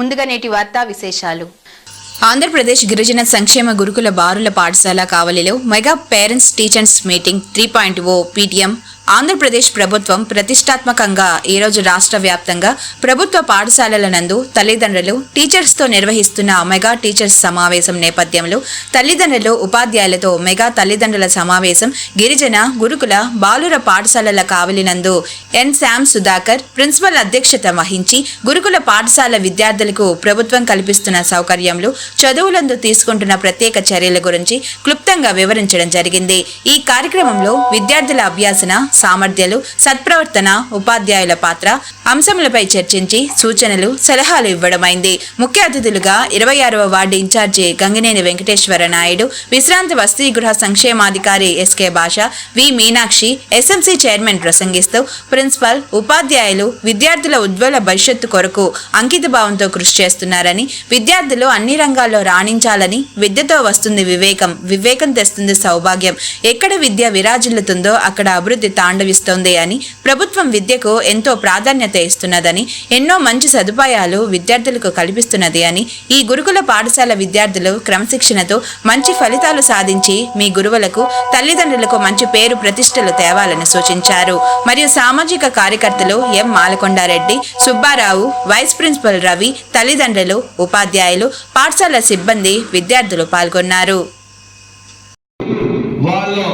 ముందుగా నేటి వార్తా విశేషాలు. ఆంధ్రప్రదేశ్ గిరిజన సంక్షేమ గురుకుల బారుల పాఠశాల కావలిలో mega parents teachers meeting three point O PTM Andhra Pradesh ప్రభుత్వం ప్రతిష్టాత్మకంగా ఈరోజు రాష్ట్ర వ్యాప్తంగా ప్రభుత్వ పాఠశాలల నందు తల్లిదండ్రులు టీచర్స్తో నిర్వహిస్తున్న మెగా టీచర్స్ సమావేశం నేపథ్యంలో తల్లిదండ్రులు ఉపాధ్యాయులతో మెగా తల్లిదండ్రుల సమావేశం గిరిజన గురుకుల బాలుర పాఠశాలల కావలినందు ఎన్ శామ్ సుధాకర్ ప్రిన్సిపల్ అధ్యక్షత వహించి గురుకుల పాఠశాల విద్యార్థులకు ప్రభుత్వం కల్పిస్తున్న సౌకర్యంలో చదువులందు తీసుకుంటున్న ప్రత్యేక చర్యల గురించి క్లుప్తంగా వివరించడం జరిగింది. ఈ కార్యక్రమంలో విద్యార్థుల అభ్యాసన సామర్థ్యాలు సత్ప్రవర్తన ఉపాధ్యాయుల పాత్ర అంశములపై చర్చించి సూచనలు సలహాలు ఇవ్వడమైంది. ముఖ్య అతిథులుగా ఇరవై ఆరవ వార్డు ఇన్ఛార్జి గంగినేని వెంకటేశ్వర నాయుడు విశ్రాంతి వసతి గృహ సంక్షేమాధికారి SK Basha V Meenakshi SMC chairman ప్రసంగిస్తూ ప్రిన్సిపల్ ఉపాధ్యాయులు విద్యార్థుల ఉజ్వల భవిష్యత్తు కొరకు అంకిత భావంతో కృషి చేస్తున్నారని విద్యార్థులు అన్ని రంగాల్లో రాణించాలని విద్యతో వస్తుంది వివేకం వివేకం తెస్తుంది సౌభాగ్యం. ఎక్కడ విద్య విరాజిల్లుతుందో అక్కడ అభివృద్ధి తాండవిస్తోంది అని ప్రభుత్వం విద్యకు ఎంతో ప్రాధాన్యత ఇస్తున్నదని ఎన్నో మంచి సదుపాయాలు విద్యార్థులకు కల్పిస్తున్నది అని ఈ గురుకుల పాఠశాల విద్యార్థులు క్రమశిక్షణతో మంచి ఫలితాలు సాధించి మీ గురువులకు తల్లిదండ్రులకు మంచి పేరు ప్రతిష్టలు తేవాలని సూచించారు. మరియు సామాజిక కార్యకర్తలు M. Malakondareddy Subbarao vice principal Ravi తల్లిదండ్రులు ఉపాధ్యాయులు పాఠశాల సిబ్బంది విద్యార్థులు పాల్గొన్నారు. వాళ్ళలో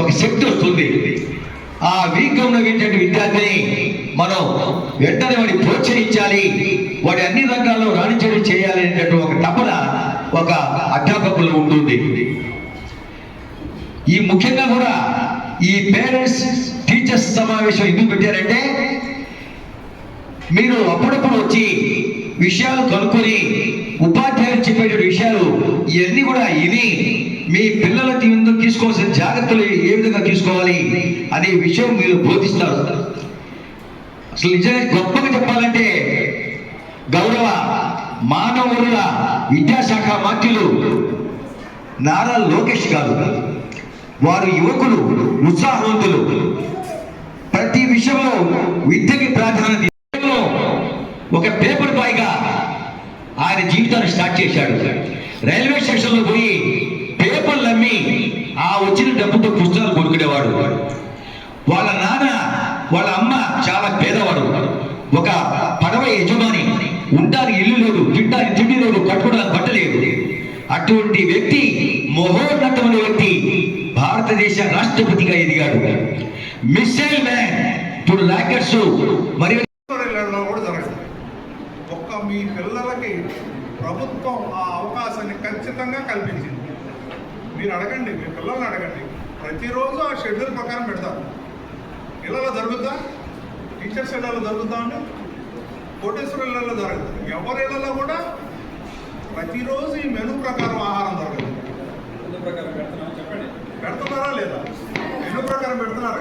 ఒక శక్తి వస్తుంది. ఆ వీక్గా ఉన్నటువంటి విద్యార్థిని మనం వెంటనే వాడి ప్రోత్సహించాలి. వాడి అన్ని రంగాల్లో రాణించడం చేయాలి అనేటటువంటి ఒక తపన ఒక అధ్యాపకులు ఉంటుంది. ఈ ముఖ్యంగా కూడా ఈ పేరెంట్స్ టీచర్స్ సమావేశం ఎందుకు పెట్టారంటే మీరు అప్పుడప్పుడు వచ్చి విషయాలు కనుక్కొని ఉపాధ్యాయులు చెప్పేటువంటి విషయాలు ఇవన్నీ కూడా విని మీ పిల్లలకి ఎందుకు తీసుకోవాల్సిన జాగ్రత్తలు ఏ విధంగా తీసుకోవాలి అనే విషయం మీరు బోధిస్తారు. అసలు నిజంగా గొప్పగా చెప్పాలంటే గౌరవ మానవుల విద్యాశాఖ మంత్రులు నారా లోకేష్ గారు వారు యువకులు ఉత్సాహవంతులు. ప్రతి విషయంలో విద్యకి ప్రాధాన్యత ఒక పేపర్ ఆయన జీవితాన్ని స్టార్ట్ చేశాడు. రైల్వే స్టేషన్లో పోయి పేపర్లు అమ్మి ఆ వచ్చిన డబ్బుతో పుస్తకాలు కొనుక్కునేవాడు. వాళ్ళ నాన్న వాళ్ళ అమ్మ చాలా పేదవాడు. ఒక పడవ యజమాని ఉండడానికి ఇల్లు లేదు తింటానికి తిండి లేదు కట్టుకోవడానికి బట్టలేదు అటువంటి వ్యక్తి మహోన్నతమైన వ్యక్తి భారతదేశ రాష్ట్రపతిగా ఎదిగాడు. మిస్సైల్ మ్యాన్ ఇప్పుడు లాకర్స్ మరియు కూడా జరగదు. మీ పిల్లలకి ప్రభుత్వం ఆ అవకాశాన్ని ఖచ్చితంగా కల్పించింది మీరు అడగండి మీ పిల్లల్ని అడగండి ప్రతిరోజు ఆ షెడ్యూల్ ప్రకారం పెడతారు ఇళ్ళలో జరుగుద్దా టీచర్స్ ఇళ్ళలో జరుగుద్దా అండి కోటేశ్వర ఇళ్ళలో జరగదు ఎవరి ఇళ్ళలో కూడా ప్రతిరోజు ఈ మెనూ ప్రకారం ఆహారం జరగదు పెడుతున్నారా లేదా మెనూ ప్రకారం పెడుతున్నారా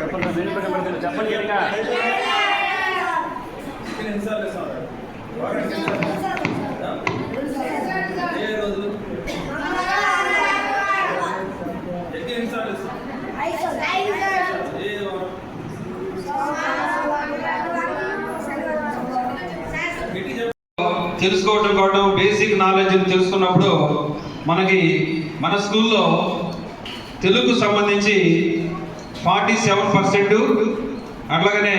తెలుసుకోవటం కావడం బేసిక్ నాలెడ్జ్ తెలుసుకున్నప్పుడు మనకి మన స్కూల్లో తెలుగు సంబంధించి ఫార్టీ సెవెన్ పర్సెంట్ అట్లాగనే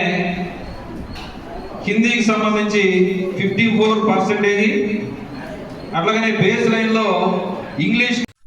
హిందీకి సంబంధించి ఫిఫ్టీ ఫోర్ పర్సెంటేజ్ అట్లాగనే బేస్ లైన్లో English